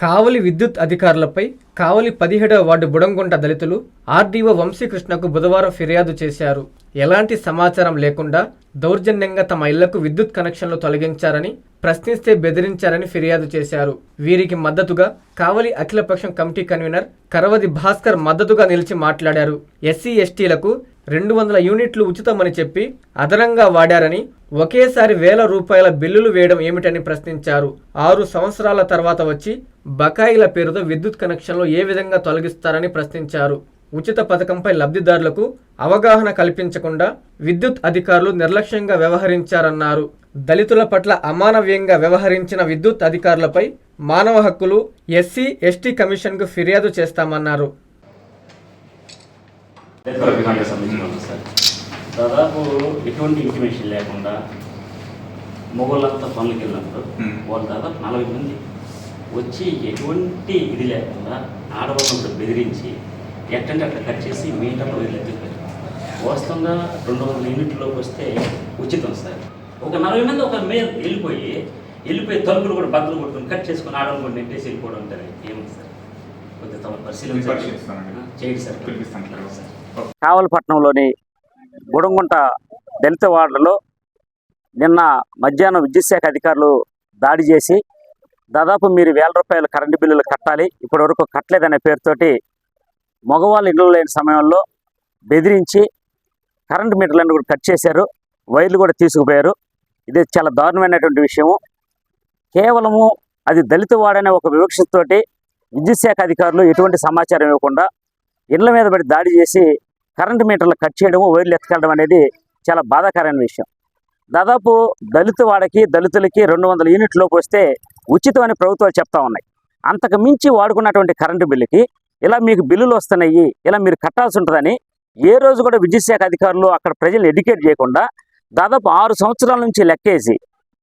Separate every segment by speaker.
Speaker 1: కావలి విద్యుత్ అధికారులపై కావలి పదిహేడవ వార్డు బుడంగుంట దళితులు ఆర్డీఓ వంశీకృష్ణకు బుధవారం ఫిర్యాదు చేశారు. ఎలాంటి సమాచారం లేకుండా దౌర్జన్యంగా తమ ఇళ్ళకు విద్యుత్ కనెక్షన్లు తొలగించారని ప్రశ్నిస్తే బెదిరించారని ఫిర్యాదు చేశారు. వీరికి మద్దతుగా కావలి అఖిలపక్షం కమిటీ కన్వీనర్ కరవది భాస్కర్ మద్దతుగా నిలిచి మాట్లాడారు. ఎస్సీ ఎస్టీలకు రెండు వందల యూనిట్లు ఉచితమని చెప్పి అదనంగా వాడారని ఒకేసారి వేల రూపాయల బిల్లులు వేయడం ఏమిటని ప్రశ్నించారు. ఆరు సంవత్సరాల తర్వాత వచ్చి బకాయిల పేరుతో విద్యుత్ కనెక్షన్లు ఏ విధంగా తొలగిస్తారని ప్రశ్నించారు. ఉచిత పథకంపై లబ్ధిదారులకు అవగాహన కల్పించకుండా విద్యుత్ అధికారులు నిర్లక్ష్యంగా వ్యవహరించారన్నారు. దళితుల పట్ల అమానవీయంగా వ్యవహరించిన విద్యుత్ అధికారులపై మానవ హక్కులు ఎస్సీ ఎస్టీ కమిషన్కు ఫిర్యాదు చేస్తామన్నారు.
Speaker 2: దాదాపు ఎటువంటి ఇంటిమేషన్ లేకుండా మొగోళ్ళంతా పనులకు వెళ్ళినప్పుడు. వాళ్ళు దాదాపు నలభై మంది వచ్చి ఎటువంటి ఇది లేకుండా ఆడవాళ్ళని బెదిరించి ఎట్టంటే అట్లా కట్ చేసి మీటర్లో వదిలేస్తారు వాస్తవంగా రెండు వందల యూనిట్లోకి వస్తే ఉచితం సార్ ఒక నలభై మంది ఒక మీద వెళ్ళిపోయి వెళ్ళిపోయి తలుపులు కూడా బద్దలు కొట్టుకుని కట్ చేసుకుని ఆడవాళ్ళు కూడా నెట్టేసి వెళ్ళిపోవడం ఉంటుంది ఏముంది సార్ కొద్దిగా తమ పరిశీలన. చేయండి సార్. కావలపట్నంలోని గుడంగుంట దళిత వార్డులో నిన్న మధ్యాహ్నం విద్యుత్ శాఖ అధికారులు దాడి చేసి దాదాపు మీరు వేల రూపాయల కరెంటు బిల్లులు కట్టాలి ఇప్పటివరకు కట్టలేదనే పేరుతోటి మగవాళ్ళు ఇళ్ళు లేని సమయంలో బెదిరించి కరెంటు మీటర్లను కూడా కట్ చేశారు వైర్లు కూడా తీసుకుపోయారు. ఇది చాలా దారుణమైనటువంటి విషయము. కేవలము అది దళిత వాడనే ఒక వివక్షతోటి విద్యుత్ శాఖ అధికారులు ఎటువంటి సమాచారం ఇవ్వకుండా ఇళ్ళ మీద పడి దాడి చేసి కరెంటు మీటర్లు కట్ చేయడం వైర్లు ఎత్తుకెళ్ళడం అనేది చాలా బాధాకరమైన విషయం. దాదాపు దళిత వాడకి దళితులకి రెండు వందల యూనిట్ లోపు వస్తే ఉచితం అని ప్రభుత్వాలు చెప్తా ఉన్నాయి. అంతకు మించి వాడుకున్నటువంటి కరెంటు బిల్లుకి ఇలా మీకు బిల్లులు వస్తున్నాయి ఇలా మీరు కట్టాల్సి ఉంటుందని ఏ రోజు కూడా విద్యుత్ శాఖ అధికారులు అక్కడ ప్రజలు ఎడ్యుకేట్ చేయకుండా దాదాపు ఆరు సంవత్సరాల నుంచి లెక్కేసి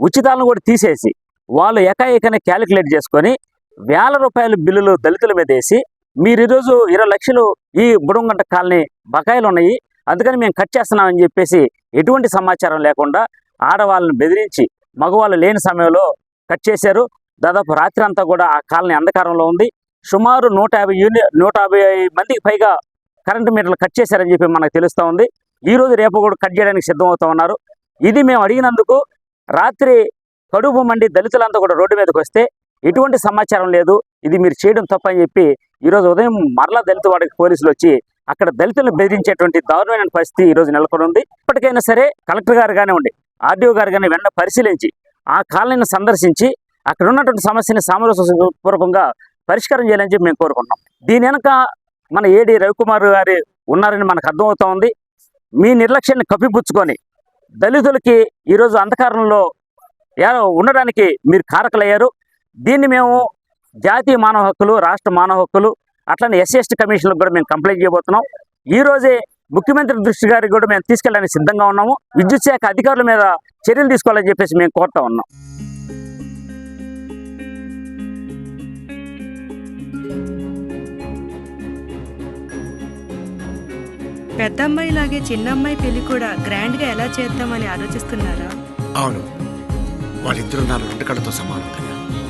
Speaker 2: ఉచితాలను కూడా తీసేసి వాళ్ళు ఏకాఏకనే క్యాలిక్యులేట్ చేసుకొని వేల రూపాయల బిల్లులు దళితుల మీద వేసి మీరు ఈరోజు ఇరవై లక్షలు ఈ బుడంగంట కాలనీ బకాయిలు ఉన్నాయి. అందుకని మేము కట్ చేస్తున్నామని చెప్పేసి ఎటువంటి సమాచారం లేకుండా ఆడవాళ్ళని బెదిరించి మగవాళ్ళు లేని సమయంలో కట్ చేశారు. దాదాపు రాత్రి అంతా కూడా ఆ కాలనీ అంధకారంలో ఉంది. సుమారు నూట యాభై యూని నూట యాభై మందికి పైగా కరెంటు మీటర్లు కట్ చేశారని చెప్పి మనకు తెలుస్తూ ఉంది. ఈ రోజు రేపు కూడా కట్ చేయడానికి సిద్ధమవుతూ ఉన్నారు. ఇది మేము అడిగినందుకు రాత్రి కడుపు మండి దళితులంతా కూడా రోడ్డు మీదకి వస్తే ఎటువంటి సమాచారం లేదు. ఇది మీరు చేయడం తప్పని చెప్పి ఈరోజు ఉదయం మరలా దళిత వాడికి పోలీసులు వచ్చి అక్కడ దళితులను బెదిరించేటువంటి దారుణమైన పరిస్థితి ఈ రోజు నెలకొని ఉంది ఇప్పటికైనా సరే కలెక్టర్ గారు కానివ్వండి ఆర్డీఓ గారు కానీ వెంటనే పరిశీలించి ఆ కాలనీని సందర్శించి అక్కడ ఉన్నటువంటి సమస్యని సామరస్యపూర్వకంగా పరిష్కారం చేయాలని చెప్పి మేము కోరుకుంటున్నాం. దీని వెనక మన ఏడి రవికుమార్ గారు ఉన్నారని మనకు అర్థమవుతా ఉంది. మీ నిర్లక్ష్యాన్ని కప్పిపుచ్చుకొని దళితులకి ఈరోజు అంధకారంలో ఉండడానికి మీరు కారకులయ్యారు. దీన్ని మేము జాతీయ మానవ హక్కులు రాష్ట్ర మానవ హక్కులు అట్లనే ఎస్సీ కమిషన్లకు కూడా మేము కంప్లైంట్ చేయబోతున్నాం. ఈ రోజే ముఖ్యమంత్రి దృష్టి గారికి కూడా మేము తీసుకెళ్ళడానికి సిద్ధంగా ఉన్నాము. విద్యుత్ శాఖ అధికారుల మీద చర్యలు తీసుకోవాలని చెప్పేసి మేము కోరుతా ఉన్నాం.
Speaker 3: పెద్దమ్మాయి లాగే చిన్నమ్మాయి పెళ్ళి కూడా గ్రాండ్గా ఎలా చేద్దామని ఆలోచిస్తున్నారా?
Speaker 4: అవును. వాళ్ళిద్దరూ నా రెండు కళ్ళతో సమానం కదా.